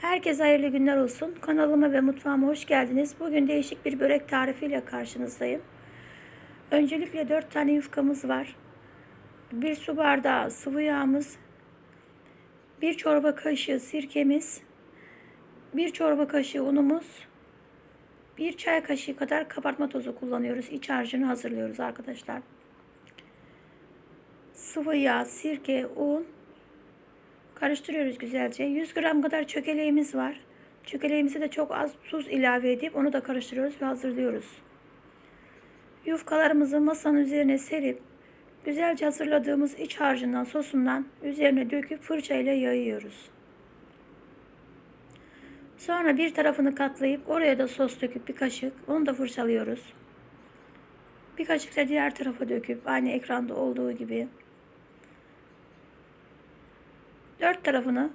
Herkese hayırlı günler olsun. Kanalıma ve mutfağıma hoş geldiniz. Bugün değişik bir börek tarifiyle karşınızdayım. Öncelikle 4 tane yufkamız var. 1 su bardağı sıvı yağımız, 1 çorba kaşığı sirkemiz, 1 çorba kaşığı unumuz, 1 çay kaşığı kadar kabartma tozu kullanıyoruz. İç harcını hazırlıyoruz arkadaşlar. Sıvı yağ, sirke, un, Karıştırıyoruz güzelce. 100 gram kadar çökeleğimiz var. Çökeleğimize de çok az tuz ilave edip onu da karıştırıyoruz ve hazırlıyoruz. Yufkalarımızı masanın üzerine serip güzelce hazırladığımız iç harcından sosundan üzerine döküp fırça ile yayıyoruz. Sonra bir tarafını katlayıp oraya da sos döküp bir kaşık onu da fırçalıyoruz. Bir kaşık da diğer tarafa döküp aynı ekranda olduğu gibi Dört tarafını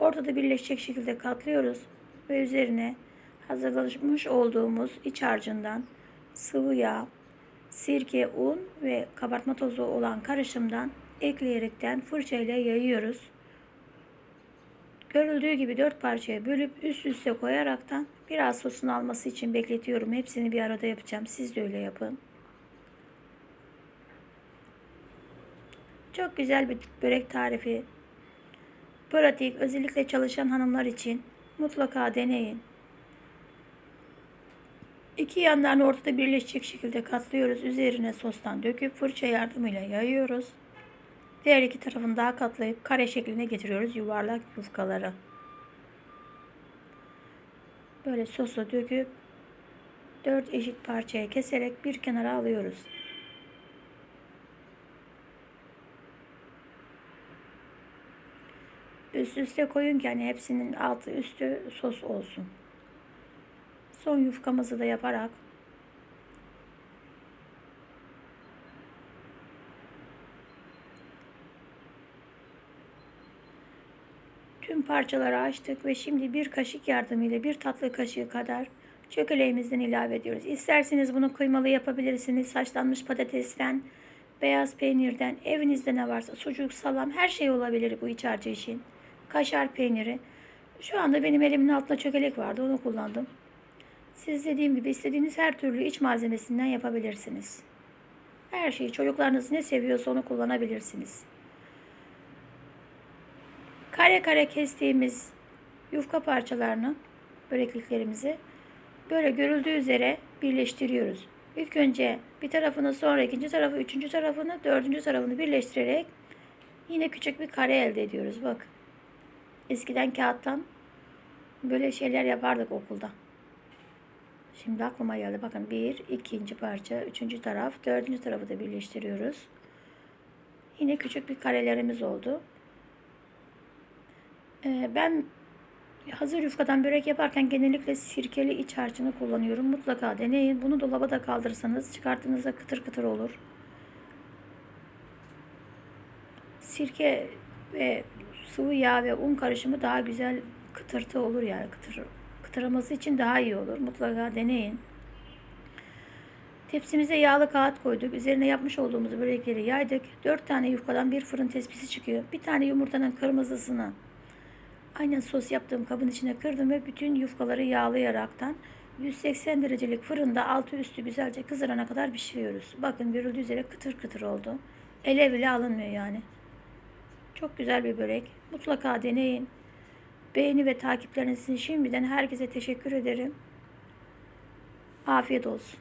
ortada birleşecek şekilde katlıyoruz ve üzerine hazırlamış olduğumuz iç harcından sıvı yağ, sirke, un ve kabartma tozu olan karışımdan ekleyerekten fırça ile yayıyoruz. Görüldüğü gibi dört parçaya bölüp üst üste koyaraktan biraz sosunu alması için bekletiyorum. Hepsini bir arada yapacağım. Siz de öyle yapın. Çok güzel bir börek tarifi. Pratik, özellikle çalışan hanımlar için mutlaka deneyin. İki yanlarını ortada birleşecek şekilde katlıyoruz. Üzerine sostan döküp fırça yardımıyla yayıyoruz. Diğer iki tarafını daha katlayıp kare şekline getiriyoruz yuvarlak yufkaları. Böyle sosu döküp dört eşit parçaya keserek bir kenara alıyoruz. Üst üste koyun ki hani hepsinin altı üstü sos olsun. Son yufkamızı da yaparak tüm parçaları açtık ve şimdi bir kaşık yardımıyla bir tatlı kaşığı kadar çökeleğimizden ilave ediyoruz. İsterseniz bunu kıymalı yapabilirsiniz. Haşlanmış patatesten, beyaz peynirden, evinizde ne varsa sucuk, salam her şey olabilir bu iç harcı için kaşar peyniri. Şu anda benim elimin altında çökelek vardı. Onu kullandım. Siz dediğim gibi istediğiniz her türlü iç malzemesinden yapabilirsiniz. Her şeyi çocuklarınız ne seviyorsa onu kullanabilirsiniz. Kare kare kestiğimiz yufka parçalarını, börekliklerimizi böyle görüldüğü üzere birleştiriyoruz. İlk önce bir tarafını sonra ikinci tarafı, üçüncü tarafını, dördüncü tarafını birleştirerek yine küçük bir kare elde ediyoruz. Bakın. Eskiden kağıttan böyle şeyler yapardık okulda. Şimdi aklıma geldi. Bakın bir, ikinci parça, üçüncü taraf, dördüncü tarafı da birleştiriyoruz. Yine küçük bir karelerimiz oldu. Ee, ben hazır yufkadan börek yaparken genellikle sirkeli iç harcını kullanıyorum. Mutlaka deneyin. Bunu dolaba da kaldırırsanız çıkarttığınızda kıtır kıtır olur. Sirke ve sıvı yağ ve un karışımı daha güzel kıtırtı olur yani kıtır, kıtırması için daha iyi olur. Mutlaka deneyin. Tepsimize yağlı kağıt koyduk. Üzerine yapmış olduğumuz börekleri yaydık. 4 tane yufkadan bir fırın tespisi çıkıyor. Bir tane yumurtanın kırmızısını aynen sos yaptığım kabın içine kırdım ve bütün yufkaları yağlayaraktan 180 derecelik fırında altı üstü güzelce kızarana kadar pişiriyoruz. Bakın görüldüğü üzere kıtır kıtır oldu. Ele bile alınmıyor yani. Çok güzel bir börek. Mutlaka deneyin. Beğeni ve takipleriniz için şimdiden herkese teşekkür ederim. Afiyet olsun.